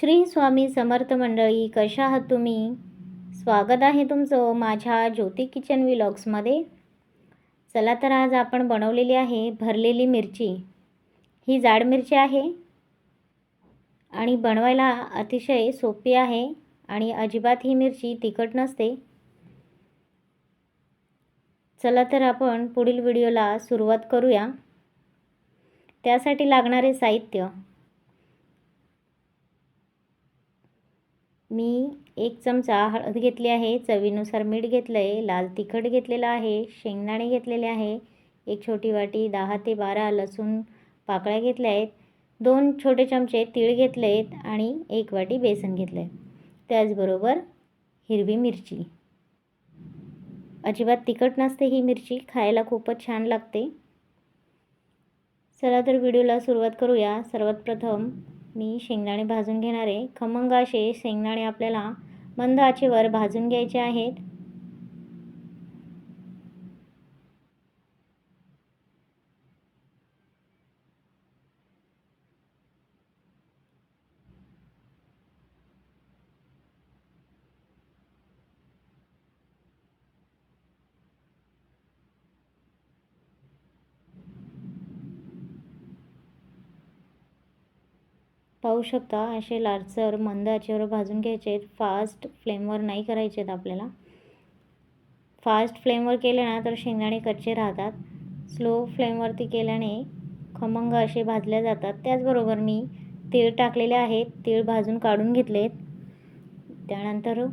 श्री स्वामी समर्थ मंडळी कशा आहात तुम्ही? स्वागत आहे तुमचं माझ्या ज्योती किचन विलॉग्समध्ये. चला तर आज आपण बनवलेली आहे भरलेली मिरची. ही जाड मिरची आहे आणि बनवायला अतिशय सोपी आहे आणि अजिबात ही मिरची तिखट नसते. चला तर आपण पुढील व्हिडिओला सुरुवात करूया. त्यासाठी लागणारे साहित्य. मी एक चमचा हळद घेतली आहे चवीनुसार मीठ घेतलं आहे लाल तिखट घेतलेलं आहे शेंगदाणे घेतलेले आहे एक छोटी वाटी दहा ते बारा लसूण पाकळ्या घेतल्या आहेत दोन छोटे चमचे तीळ घेतले आहेत आणि एक वाटी बेसन घेतलं आहे त्याचबरोबर हिरवी मिरची. अजिबात तिखट नसते ही मिरची खायला खूपच छान लागते. चला तर व्हिडिओला सुरुवात करूया. सर्वात प्रथम मी शेंगदाणे भाजून घेणार आहे. खमंग असे शेंगदाणे आपल्याला मंद आचेवर भाजून घ्यायचे आहेत. पाहू शकता असे लालसर मंद आचेवर भाजून घ्यायचे. आहेत फास्ट फ्लेमवर नाही करायचे आहेत आपल्याला. फास्ट फ्लेमवर केले ना तर शेंगदाणे कच्चे राहतात. स्लो फ्लेमवरती केल्याने खमंग असे भाजले जातात. त्याचबरोबर मी तीळ टाकलेले आहेत. तीळ भाजून काढून घेतलेत. त्यानंतर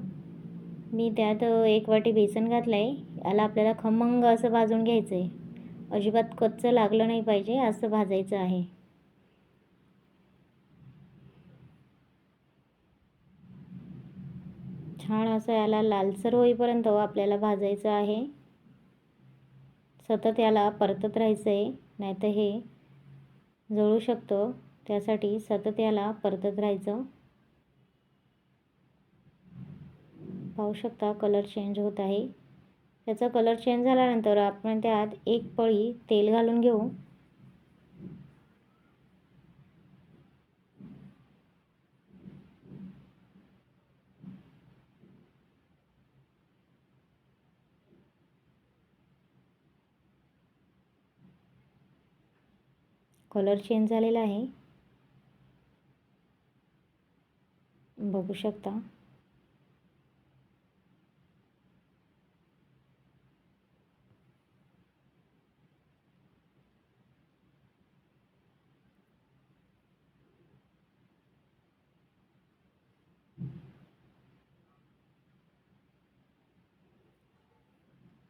मी त्यात एक वाटी बेसन घातलं आहे याला आपल्याला खमंग असं भाजून घ्यायचं आहे अजिबात कच्चं लागलं नाही पाहिजे असं भाजायचं आहे. छान असं याला लालसर होईपर्यंत आपल्याला भाजायचं आहे. सतत याला परतत राहायचं आहे नाहीतर हे जळू शकतं. त्यासाठी सतत याला परतत राहायचं. पाहू शकता कलर चेंज होत आहे. त्याचा कलर चेंज झाल्यानंतर आपण त्यात एक पळी तेल घालून घेऊ. कलर चेंज झालेला आहे. बघू शकता.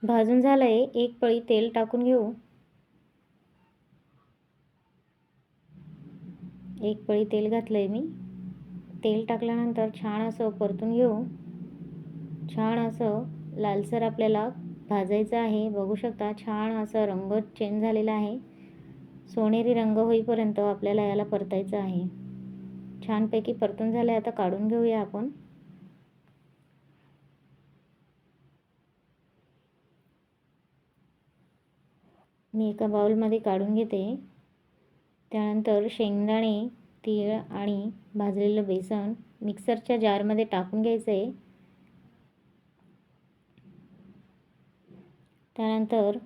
भाजून झालं आहे एक पळी तेल टाकून घेऊ. एक पळी तेल घातलं आहे मी. तेल टाकल्यानंतर छान असं परतून घेऊ. छान असं लालसर आपल्याला भाजायचं आहे. बघू शकता छान असं रंग चेंज झालेला आहे. सोनेरी रंग होईपर्यंत आपल्याला याला परतायचं आहे. छानपैकी परतून झालं आता काढून घेऊया आपण. मी एका बाउलमध्ये काढून घेते. त्यानंतर शेंगदाणे तीळ आणि भाजलेलं बेसन मिक्सरच्या जारमध्ये टाकून घ्यायचं. आहे त्यानंतर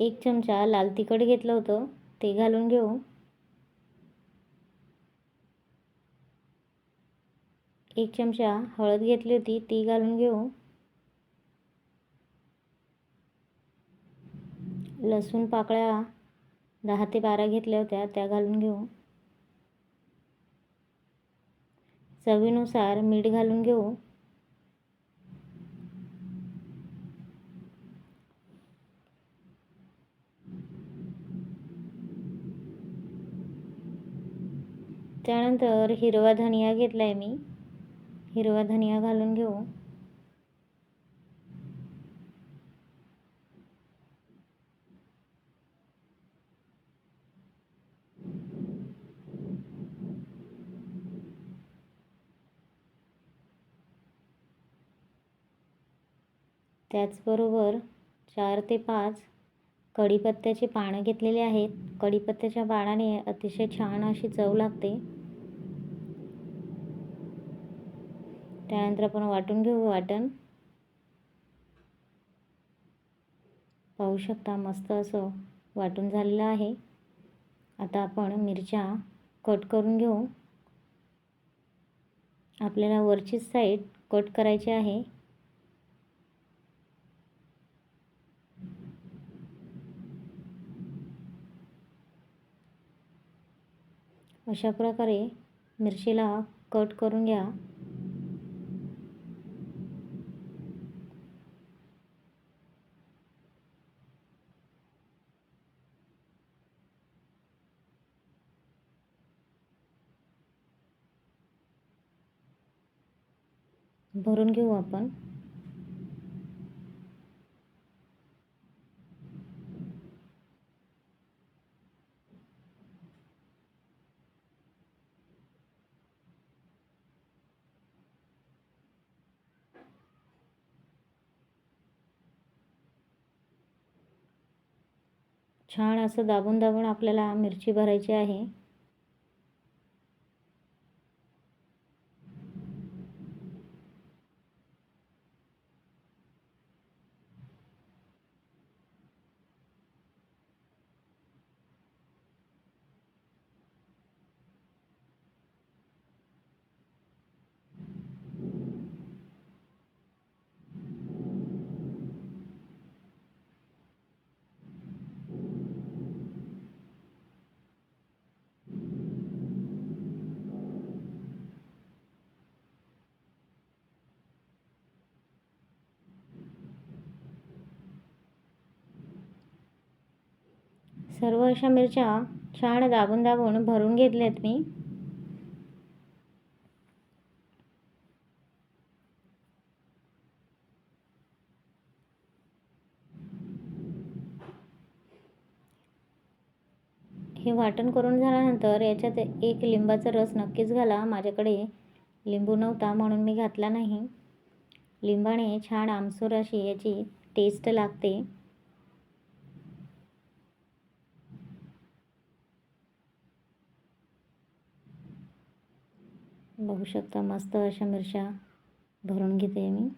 एक चमचा लाल तिखट घेतलं होतं ते घालून घेऊ. एक चमचा हळद घेतली होती ती घालून घेऊ. लसूण पाकळ्या दहा ते बारा घेतल्या होत्या त्या घालून घेऊ. चवीनुसार मीठ घालून घेऊ. त्यानंतर हिरवा धनिया घेतला आहे मी. हिरवा धनिया घालून घेऊ. त्याचबरोबर चार ते पाच कढीपत्त्याची पानं घेतलेली आहेत. कढीपत्त्याच्या पानाने अतिशय छान अशी चव लागते. त्यानंतर आपण वाटून घेऊ वाटण. पाहू शकता मस्त असं वाटून झालेलं आहे. आता आपण मिरच्या कट करून घेऊ. आपल्याला वरचीच साईड कट करायची आहे. अशा प्रकारे मिरचीला कट करून घ्या. भरून घेऊ आपण. छान असं दाबून दाबून आपल्याला मिरची भरायची आहे. सर्व अशा मिरच्या छान दाबून दाबून भरून घेतल्यात मी. हे वाटण करून झाल्यानंतर याच्यात एक लिंबाचा रस नक्कीच घाला. माझ्याकडे लिंबू नव्हता म्हणून मी घातला नाही. लिंबाने छान आमसूर अशी याची टेस्ट लागते. बघू शकता. मस्त अशा मिरच्या भरून घेते मी.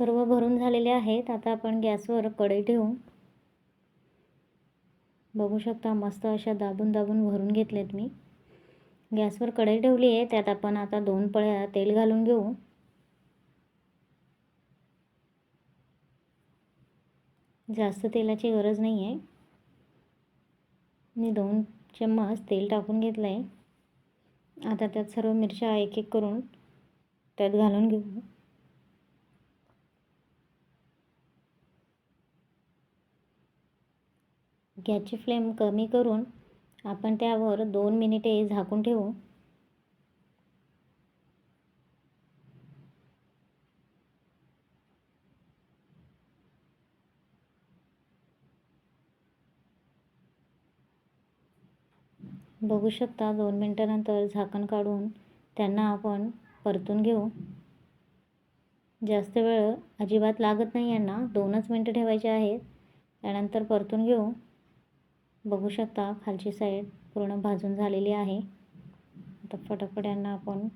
सर्व भरून झालेले आहेत. आता आपण गॅसवर कढई ठेवू बघू शकता मस्त अशा दाबून दाबून भरून घेतलेत मी. गॅसवर कढई ठेवली आहे. त्यात आपण आता दोन पळ्या तेल घालून घेऊ. जास्त तेलाची गरज नाही आहे मी दोन चम्मच तेल टाकून घेतलं आहे आता त्यात सर्व मिरच्या एक एक करून त्यात घालून घेऊ. गॅसची फ्लेम कमी करून आपण त्यावर दोन मिनिटे झाकून ठेवू. बघू शकता दोन मिनटानंतर झाकण काढून त्यांना आपण परतून घेऊ. जास्त वेळ अजिबात लागत नाही यांना दोनच मिनटं ठेवायचे आहेत. त्यानंतर परतून घेऊ. बघू शकता खालची साईड पूर्ण भाजून झालेली आहे. आता फटाफट यांना आपण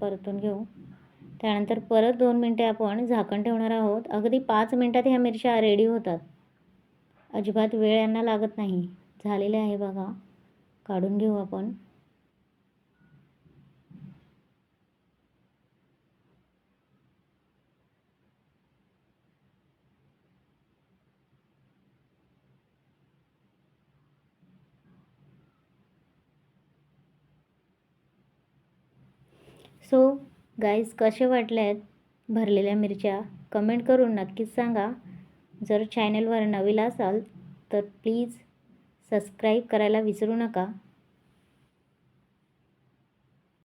परतून घेऊ. त्यानंतर परत दोन मिनटे आपण झाकण ठेवणार आहोत. अगदी पाच मिनटात ह्या मिरच्या रेडी होतात. अजिबात वेळ यांना लागत नाही. झालेले आहे बघा. काढून घेऊ आपण. गाईज कसे वाटले आहेत भरलेल्या मिरच्या? कमेंट करून नक्कीच सांगा. जर चॅनलवर नवीन असाल तर प्लीज सबस्क्राईब करायला विसरू नका.